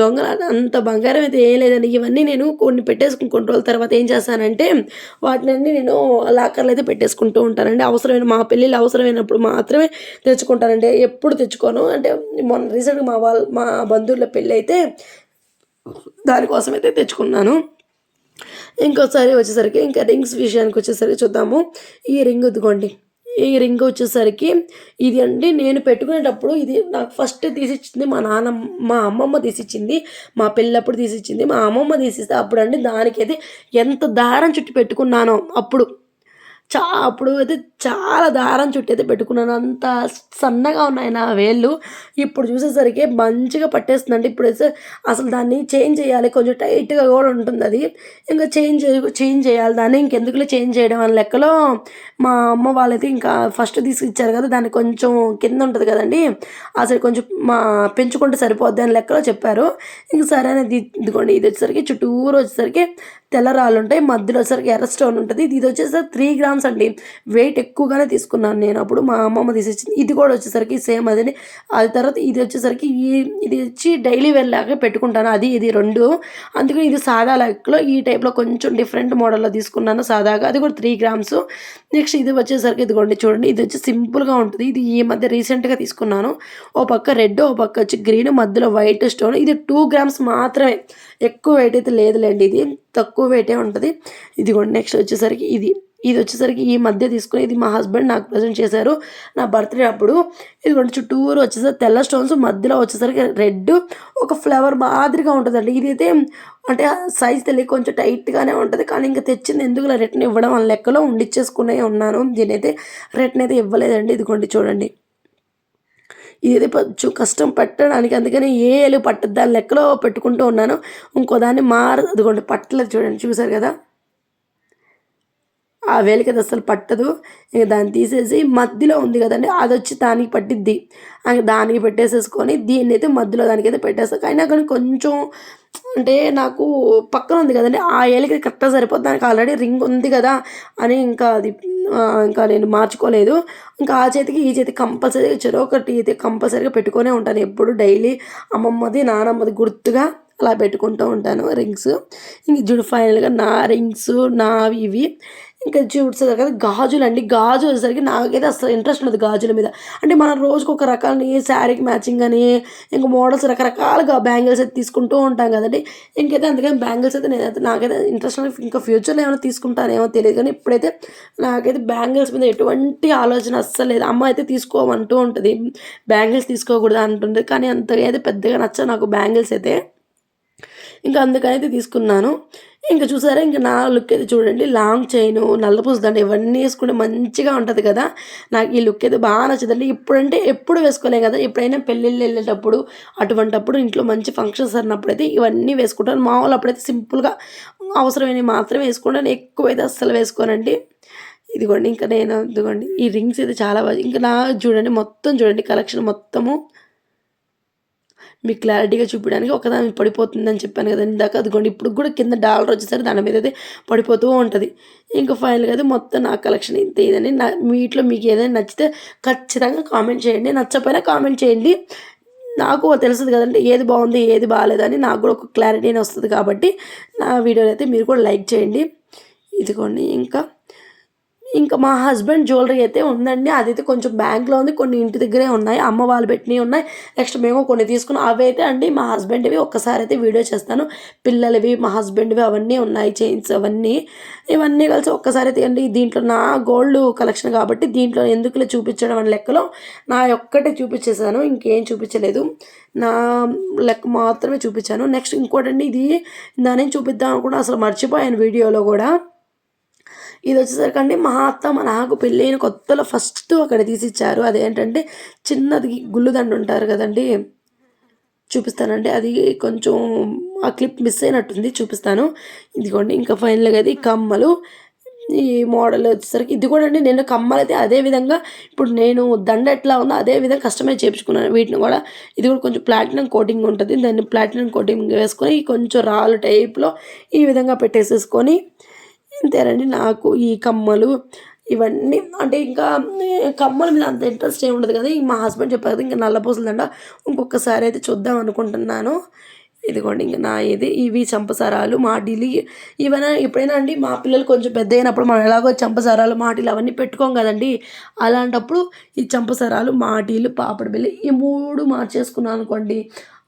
దొంగల అంత బంగారం అయితే ఏం లేదండి. ఇవన్నీ నేను కొన్ని పెట్టేసుకుని కొన్ని రోజుల తర్వాత ఏం చేస్తానంటే వాటిని నేను లాకర్లు అయితే పెట్టేసుకుంటూ ఉంటానండి. అవసరమైన మా పెళ్ళిళ్ళు అవసరమైనప్పుడు మాత్రమే తెచ్చుకుంటానండి. ఎప్పుడు తెచ్చుకోను. అంటే మొన్న రీసెంట్గా మా వాళ్ళ మా బంధువుల పెళ్ళి అయితే దానికోసం అయితే తెచ్చుకున్నాను. ఇంకోసారి వచ్చేసరికి ఇంకా రింగ్స్ విషయానికి వచ్చేసరికి చూద్దాము. ఈ రింగ్ ఇదిగోండి. ఈ రింగ్ వచ్చేసరికి ఇది అండి నేను పెట్టుకునేటప్పుడు ఇది నాకు ఫస్ట్ తీసిచ్చింది మా నాన్న మా అమ్మమ్మ తీసిచ్చింది. మా పెళ్ళప్పుడు తీసిచ్చింది మా అమ్మమ్మ తీసిస్తే అప్పుడు అండి దానికైతే ఎంత దారం చుట్టి పెట్టుకున్నానో అప్పుడు. చా అప్పుడు అయితే చాలా దారం చుట్టూ అయితే పెట్టుకున్నాను. అంత సన్నగా ఉన్నాయి నా వేళ్ళు. ఇప్పుడు చూసేసరికి మంచిగా పట్టేస్తుందండి. ఇప్పుడు అసలు దాన్ని చేంజ్ చేయాలి. కొంచెం టైట్గా కూడా ఉంటుంది అది. ఇంకా చేంజ్ చేంజ్ చేయాలి. దాన్ని ఇంకెందుకులే చేంజ్ చేయడం అనే లెక్కలో మా అమ్మ వాళ్ళైతే ఇంకా ఫస్ట్ తీసుకొచ్చారు కదా దాన్ని కొంచెం కింద ఉంటుంది కదండి. అసలు కొంచెం మా పెంచుకుంటే సరిపోద్ది అని లెక్కలో చెప్పారు. ఇంక సరే అనేది ఇదిగోండి. ఇది వచ్చేసరికి చుట్టూరు వచ్చేసరికి తెల్ల రాళ్ళు ఉంటాయి. మధ్యలో వచ్చేసరికి ఎర్ర స్టోన్ ఉంటుంది. ఇది వచ్చేసరికి త్రీ గ్రామ్స్ అండి. వెయిట్ ఎక్కువగానే తీసుకున్నాను నేను. అప్పుడు మా అమ్మమ్మ తీసిచ్చింది ఇది కూడా వచ్చేసరికి సేమ్ అదే. అది తర్వాత ఇది వచ్చేసరికి ఈ ఇది వచ్చి డైలీ వెళ్ళాక పెట్టుకుంటాను. అది ఇది రెండు. అందుకని ఇది సాదా లెక్కలో ఈ టైప్లో కొంచెం డిఫరెంట్ మోడల్లో తీసుకున్నాను సాదాగా. అది కూడా త్రీ గ్రామ్స్. నెక్స్ట్ ఇది వచ్చేసరికి ఇదిగోండి చూడండి. ఇది వచ్చి సింపుల్గా ఉంటుంది. ఇది ఈ మధ్య రీసెంట్గా తీసుకున్నాను. ఓ పక్క రెడ్ ఓ పక్క వచ్చి గ్రీన్ మధ్యలో వైట్ స్టోన్. ఇది టూ గ్రామ్స్ మాత్రమే. ఎక్కువ వెయిట్ అయితే లేదులేండి. ఇది తక్కువ వెయిటే ఉంటుంది. ఇదిగోండి నెక్స్ట్ వచ్చేసరికి ఇది. ఇది వచ్చేసరికి ఈ మధ్య తీసుకుని ఇది మా హస్బెండ్ నాకు ప్రజెంట్ చేశారు. నా బర్త్డే అప్పుడు. ఇదిగోండి చుట్టూరు వచ్చేసరికి తెల్ల స్టోన్స్ మధ్యలో వచ్చేసరికి రెడ్ ఒక ఫ్లవర్ మాదిరిగా ఉంటుందండి. ఇది అయితే అంటే సైజ్ తెలియ కొంచెం టైట్గానే ఉంటుంది కానీ ఇంకా తెచ్చింది ఎందుకు రిటర్న్ ఇవ్వడం అని లెక్కలో ఉండిచ్చేసుకునే ఉన్నాను. దీనైతే రిటర్న్ అయితే ఇవ్వలేదండి. ఇదిగోండి చూడండి. ఇది కొంచెం కష్టం పెట్టడానికి అందుకని ఏ ఏలు పట్టద్దు దాని లెక్కలో పెట్టుకుంటూ ఉన్నాను. ఇంకో దాన్ని మారదు అదిగోండి పట్టలేదు చూడండి చూసారు కదా? ఆ వేలికి అది అసలు పట్టదు. ఇంక దాన్ని తీసేసి మధ్యలో ఉంది కదండి అది వచ్చి దానికి పట్టిద్ది. దానికి పెట్టేసేసుకొని దీన్ని అయితే మధ్యలో దానికైతే పెట్టేస్తాను అయినా కానీ కొంచెం అంటే నాకు పక్కన ఉంది కదండి ఆ ఏలికి కరెక్ట్గా సరిపోతుంది దానికి ఆల్రెడీ రింగ్ ఉంది కదా అని ఇంకా అది ఇంకా నేను మార్చుకోలేదు. ఇంకా ఆ చేతికి ఈ చేతికి కంపల్సరీగా చెరొకటి అయితే కంపల్సరీగా పెట్టుకొనే ఉంటాను. ఎప్పుడు డైలీ అమ్మమ్మది నానమ్మది గుర్తుగా అలా పెట్టుకుంటూ ఉంటాను రింగ్స్. ఇంక చూడు ఫైనల్గా నా రింగ్స్ నావి ఇవి ఇంకా చూసేసరికి కదా. గాజులు అండి గాజు వచ్చేసరికి నాకైతే అసలు ఇంట్రెస్ట్ ఉండదు గాజుల మీద. అంటే మనం రోజుకు ఒక రకాలని శారీకి మ్యాచింగ్ అని ఇంకా మోడల్స్ రకరకాలుగా బ్యాంగిల్స్ అయితే తీసుకుంటూ ఉంటాం కదండి. ఇంకైతే అందుకని బ్యాంగిల్స్ అయితే నేనైతే నాకైతే ఇంట్రెస్ట్ ఇంకా ఫ్యూచర్లో ఏమైనా తీసుకుంటానేమో తెలియదు. కానీ ఇప్పుడైతే నాకైతే బ్యాంగిల్స్ మీద ఎటువంటి ఆలోచన అస్సలు లేదు. అమ్మ అయితే తీసుకోమంటూ ఉంటుంది. బ్యాంగిల్స్ తీసుకోకూడదు అంటుంది కానీ అంతగా అయితే పెద్దగా నచ్చ నాకు బ్యాంగిల్స్ అయితే. ఇంకా అందుకనైతే తీసుకున్నాను. ఇంకా చూసారా ఇంకా నా లుక్ అయితే చూడండి లాంగ్ చైన్ నల్లపూస దండ ఇవన్నీ వేసుకుంటే మంచిగా ఉంటుంది కదా. నాకు ఈ లుక్ అయితే బాగా నచ్చిందండి. ఇప్పుడంటే ఎప్పుడు వేసుకోలేం కదా. ఎప్పుడైనా పెళ్ళిళ్ళు వెళ్ళేటప్పుడు అటువంటప్పుడు ఇంట్లో మంచి ఫంక్షన్స్ అన్నప్పుడు అయితే ఇవన్నీ వేసుకుంటాను. మామూలు అప్పుడైతే సింపుల్గా అవసరమైనవి మాత్రమే వేసుకుంటాను ఎక్కువైతే అస్సలు వేసుకోనండి. ఇదిగోండి ఇంకా నేను ఇదిగోండి ఈ రింగ్స్ అయితే చాలా బాగా ఇంకా నా చూడండి మొత్తం చూడండి కలెక్షన్ మొత్తము. మీకు క్లారిటీగా చూపించడానికి ఒకదాని పడిపోతుందని చెప్పాను కదా ఇందాక అదిగోండి ఇప్పుడు కూడా కింద డాలర్ వచ్చేసరికి దాని మీద అయితే పడిపోతూ ఉంటుంది. ఇంకా ఫైనల్గా అయితే మొత్తం నా కలెక్షన్ ఇంత ఇదని నా మీట్లో మీకు ఏదైనా నచ్చితే ఖచ్చితంగా కామెంట్ చేయండి. నచ్చపోయినా కామెంట్ చేయండి. నాకు తెలుస్తుంది కదండి ఏది బాగుంది ఏది బాగాలేదని నాకు కూడా ఒక క్లారిటీ వస్తుంది కాబట్టి నా వీడియోని అయితే మీరు కూడా లైక్ చేయండి. ఇదిగోండి ఇంకా ఇంకా మా హస్బెండ్ జ్యువెలరీ అయితే ఉందండి. అదైతే కొంచెం బ్యాంక్లో ఉంది. కొన్ని ఇంటి దగ్గరే ఉన్నాయి. అమ్మ వాళ్ళు పెట్టినవి ఉన్నాయి. నెక్స్ట్ మేము కొన్ని తీసుకున్నాం. అవి అయితే అండి మా హస్బెండ్వి ఒక్కసారి అయితే వీడియో చేస్తాను. పిల్లలవి మా హస్బెండ్వి అవన్నీ ఉన్నాయి. చైన్స్ అవన్నీ. ఇవన్నీ కలిసి ఒక్కసారి అయితే అండి దీంట్లో నా గోల్డ్ కలెక్షన్ కాబట్టి దీంట్లో ఎందుకులే చూపించడం అనే లెక్కలో నా ఒక్కటే చూపించేసాను ఇంకేం చూపించలేదు. నా లెక్క మాత్రమే చూపించాను. నెక్స్ట్ ఇంకోటండి ఇది దాని చూపిద్దాం అనుకుంటే అసలు మర్చిపోయాను వీడియోలో కూడా. ఇది వచ్చేసరికి అండి మా అత్త మా నాకు పెళ్ళైన కొత్తలో ఫస్ట్ అక్కడ తీసిచ్చారు. అదేంటంటే చిన్నది గుళ్ళుదండ ఉంటారు కదండి. చూపిస్తానండి. అది కొంచెం ఆ క్లిప్ మిస్ అయినట్టుంది. చూపిస్తాను. ఇదిగోండి ఇంకా ఫైనల్గా అది కమ్మలు ఈ మోడల్ వచ్చేసరికి ఇది కూడా అండి. నేను కమ్మలు అయితే అదే విధంగా ఇప్పుడు నేను దండ ఎట్లా ఉందో అదే విధంగా కస్టమైజ్ చేయించుకున్నాను వీటిని కూడా ఇది కూడా కొంచెం ప్లాటినం కోటింగ్ ఉంటుంది. దాన్ని ప్లాటినం కోటింగ్ వేసుకొని కొంచెం రాళ్ళు టైప్లో ఈ విధంగా పెట్టేసేసుకొని ఇంతేనండి నాకు ఈ కమ్మలు ఇవన్నీ అంటే ఇంకా కమ్మల మీద అంత ఇంట్రెస్ట్ ఏమి ఉండదు కదా. మా హస్బెండ్ చెప్పారు కదా ఇంకా నల్లపూసలదండ ఇంకొకసారి అయితే చూద్దాం అనుకుంటున్నాను. ఇదిగోండి ఇంకా నా ఇది. ఇవి చంపసారాలు మాటిలు ఇవైనా ఎప్పుడైనా అండి మా పిల్లలు కొంచెం పెద్ద అయినప్పుడు మనం ఎలాగో చంపసారాలు మాటిలు అవన్నీ పెట్టుకోం కదండి. అలాంటప్పుడు ఈ చంపసారాలు మాటీలు పాపడి బిల్లి ఈ మూడు మార్చేసుకున్నాను అనుకోండి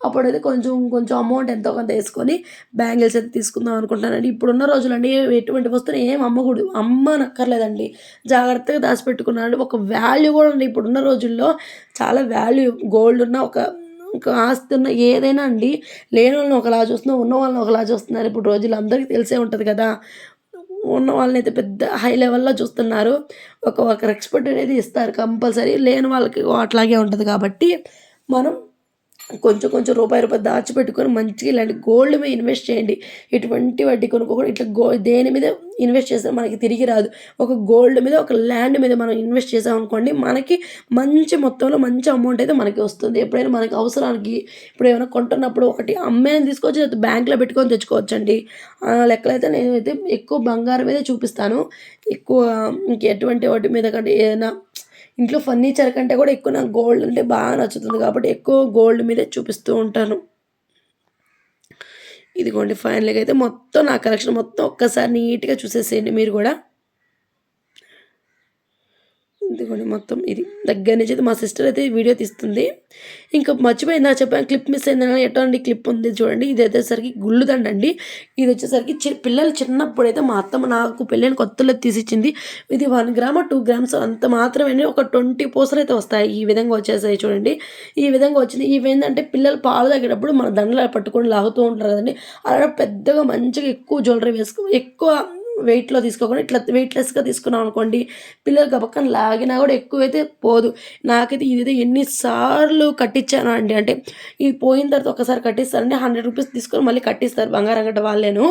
అప్పుడైతే కొంచెం కొంచెం అమౌంట్ ఎంతో కొంత వేసుకొని బ్యాంగిల్స్ అయితే తీసుకుందాం అనుకుంటానండి ఇప్పుడున్న రోజులండి ఎటువంటి వస్తువులు ఏం అమ్మకూడదు అమ్మ నక్కర్లేదండి జాగ్రత్తగా దాచిపెట్టుకున్నానండి. ఒక వాల్యూ కూడా ఉంది ఇప్పుడున్న రోజుల్లో చాలా వాల్యూ గోల్డ్ ఉన్న ఒక ఆస్తి ఉన్న ఏదైనా అండి లేని వాళ్ళని ఒకలా చూస్తున్నా ఉన్న వాళ్ళని ఒకలా చూస్తున్నారు. ఇప్పుడు రోజులు అందరికీ తెలిసే ఉంటుంది కదా. ఉన్న వాళ్ళని అయితే పెద్ద హై లెవెల్లో చూస్తున్నారు. ఒక ఒక రెస్పెక్ట్ అనేది ఇస్తారు కంపల్సరీ. లేని వాళ్ళకి అట్లాగే ఉంటుంది కాబట్టి మనం కొంచెం కొంచెం రూపాయి రూపాయి దాచిపెట్టుకొని మంచిగా ఇలాంటి గోల్డ్ మీద ఇన్వెస్ట్ చేయండి. ఎటువంటి వడ్డీ కొనుక్కోకుండా ఇట్లా గో దేని మీద ఇన్వెస్ట్ చేస్తే మనకి తిరిగి రాదు. ఒక గోల్డ్ మీద ఒక ల్యాండ్ మీద మనం ఇన్వెస్ట్ చేసాం అనుకోండి మనకి మంచి మొత్తంలో మంచి అమౌంట్ అయితే మనకి వస్తుంది. ఎప్పుడైనా మనకి అవసరానికి ఇప్పుడు ఏమైనా కొంటున్నప్పుడు ఒకటి అమ్మాయిని తీసుకొచ్చి బ్యాంక్లో పెట్టుకొని తెచ్చుకోవచ్చండి. లెక్కలైతే నేనైతే అయితే ఎక్కువ బంగారం మీదే చూపిస్తాను. ఎక్కువ ఇంకెటువంటి వాటి మీద కంటే ఏదైనా ఇంట్లో ఫర్నిచర్ కంటే కూడా ఎక్కువ నాకు గోల్డ్ అంటే బాగా నచ్చుతుంది కాబట్టి ఎక్కువ గోల్డ్ మీదే చూపిస్తూ ఉంటాను. ఇదిగోండి ఫైనల్గా అయితే మొత్తం నా కలెక్షన్ మొత్తం ఒక్కసారి నీట్గా చూసేసేయండి మీరు కూడా. ఇదిగోండి మొత్తం ఇది. దగ్గర నుంచి అయితే మా సిస్టర్ అయితే వీడియో తీస్తుంది. ఇంకా మర్చిపోయిందా చెప్పాను క్లిప్ మిస్ అయిందని ఎటువంటి క్లిప్ ఉంది చూడండి. ఇది వచ్చేసరికి గుళ్ళుదండ అండి ఇది వచ్చేసరికి చి పిల్లలు చిన్నప్పుడు అయితే మా అత్తమ్మ నాకు పెళ్ళైన కొత్తలో తీసిచ్చింది. ఇది వన్ గ్రామ్ టూ గ్రామ్స్ అంత మాత్రమే ఒక ట్వంటీ పూసలు అయితే వస్తాయి. ఈ విధంగా వచ్చేసాయి చూడండి. ఈ విధంగా వచ్చింది. ఇవి ఏంటంటే పిల్లలు పాలు తాగేటప్పుడు మన దండలు పట్టుకొని లాగుతూ ఉంటారు కదండి. అలా పెద్దగా మంచిగా ఎక్కువ జ్యువెలరీ వేసుకో ఎక్కువ వెయిట్లో తీసుకోకుండా ఇట్లా వెయిట్లెస్గా తీసుకున్నాం అనుకోండి పిల్లలు గబక్కన లాగినా కూడా ఎక్కువైతే పోదు. నాకైతే ఇదైతే ఎన్నిసార్లు కట్టించాను అండి. అంటే ఇది పోయిన తర్వాత ఒకసారి కట్టిస్తారండి హండ్రెడ్ రూపీస్ తీసుకొని మళ్ళీ కట్టిస్తారు. బంగారం గట్ట వాళ్ళేను.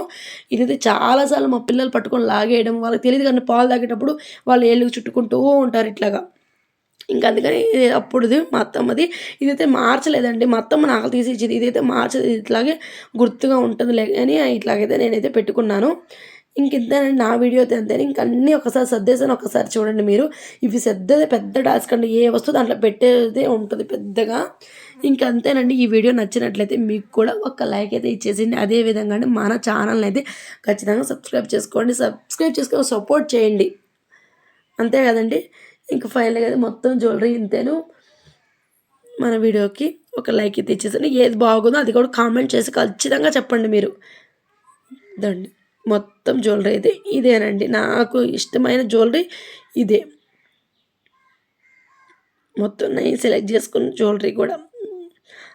ఇదైతే చాలాసార్లు మా పిల్లలు పట్టుకొని లాగేయడం వాళ్ళకి తెలియదు కానీ పాలు తాగేటప్పుడు వాళ్ళు ఏళ్ళు చుట్టుకుంటూ ఉంటారు ఇట్లాగా. ఇంకా అందుకని అప్పుడుది మా అత్తమ్మది. ఇదైతే మార్చలేదండి. మా అత్తమ్మ నాకు తీసి ఇచ్చింది. ఇదైతే మార్చలేదు. ఇట్లాగే గుర్తుగా ఉంటుంది లే అని ఇట్లాగైతే నేనైతే పెట్టుకున్నాను. ఇంకింతేనండి నా వీడియో అంతే ఇంక అన్నీ ఒకసారి సర్దేసాను ఒకసారి చూడండి మీరు. ఇవి సర్దేదే పెద్ద టాస్క్ అండి. ఏ వస్తువు దాంట్లో పెట్టేదే ఉంటుంది పెద్దగా. ఇంకంతేనండి ఈ వీడియో నచ్చినట్లయితే మీకు కూడా ఒక లైక్ అయితే ఇచ్చేసింది అదే విధంగా మన ఛానల్ని అయితే ఖచ్చితంగా సబ్స్క్రైబ్ చేసుకోండి. సబ్స్క్రైబ్ చేసుకొని సపోర్ట్ చేయండి. అంతే కదండి? ఇంకా ఫైనల్గా అయితే మొత్తం జ్యువెలరీ ఇంతేను. మన వీడియోకి ఒక లైక్ అయితే ఇచ్చేసండి ఏది బాగుందో అది కూడా కామెంట్ చేసి ఖచ్చితంగా చెప్పండి మీరు. దండి మొత్తం జ్యువెలరీ అయితే ఇదేనండి. నాకు ఇష్టమైన జ్యువెలరీ ఇదే. మొత్తం నేను సెలెక్ట్ చేసుకున్న జ్యువెలరీ కూడా.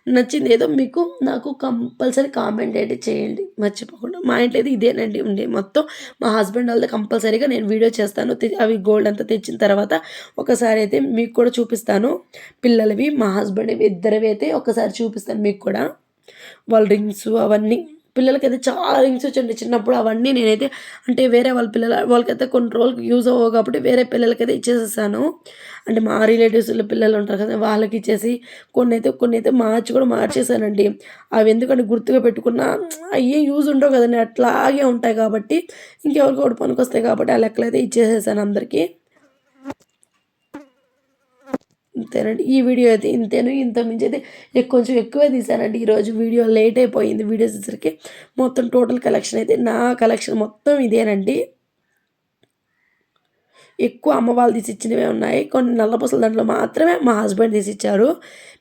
నచ్చింది ఏదో మీకు నాకు కంపల్సరీ కామెంట్ అయితే చేయండి. మర్చిపోకుండా. మా ఇంట్లో అయితే ఇదేనండి ఉండే మొత్తం. మా హస్బెండ్ వాళ్ళతో కంపల్సరీగా నేను వీడియో చేస్తాను. అవి గోల్డ్ అంతా తెచ్చిన తర్వాత ఒకసారి అయితే మీకు కూడా చూపిస్తాను. పిల్లలవి మా హస్బెండ్ ఇద్దరివి అయితే ఒకసారి చూపిస్తాను మీకు కూడా. వాళ్ళ రింగ్స్ అవన్నీ. పిల్లలకైతే చాలా రింగ్స్ వచ్చండి చిన్నప్పుడు అవన్నీ నేనైతే అంటే వేరే వాళ్ళ పిల్లల వాళ్ళకైతే కొన్ని రోజులకు యూజ్ అవ్వవు కాబట్టి వేరే పిల్లలకైతే ఇచ్చేసేసాను. అంటే మా రిలేటివ్స్లో పిల్లలు ఉంటారు కదా వాళ్ళకి ఇచ్చేసి కొన్ని అయితే కొన్ని అయితే మార్చి కూడా మార్చేసానండి అవి ఎందుకంటే గుర్తుగా పెట్టుకున్నా అయ్యే యూజ్ ఉండవు కదండి అట్లాగే ఉంటాయి కాబట్టి ఇంకెవరికి ఒకటి పనికొస్తాయి కాబట్టి ఆ లెక్కలు అయితే ఇచ్చేసేసాను అందరికీ. ఇంతేనండి ఈ వీడియో అయితే ఇంతేను. ఇంత మించి అయితే కొంచెం ఎక్కువే తీసానండి ఈరోజు వీడియో లేట్ అయిపోయింది వీడియోస్ వచ్చేసరికి. మొత్తం టోటల్ కలెక్షన్ అయితే నా కలెక్షన్ మొత్తం ఇదేనండి. ఎక్కువ అమ్మ వాళ్ళు తీసిచ్చినవే ఉన్నాయి. కొన్ని నల్లపూసల దాంట్లో మాత్రమే మా హస్బెండ్ తీసిచ్చారు.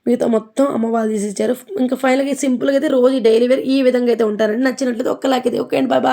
మిగతా మొత్తం అమ్మ వాళ్ళు తీసిచ్చారు. ఇంకా ఫైనల్గా సింపుల్గా అయితే రోజు డైలీ వేర్ ఈ విధంగా అయితే ఉంటారండి. నచ్చినట్లయితే ఒక్కలాకైతే ఓకే అండి. బాయ్.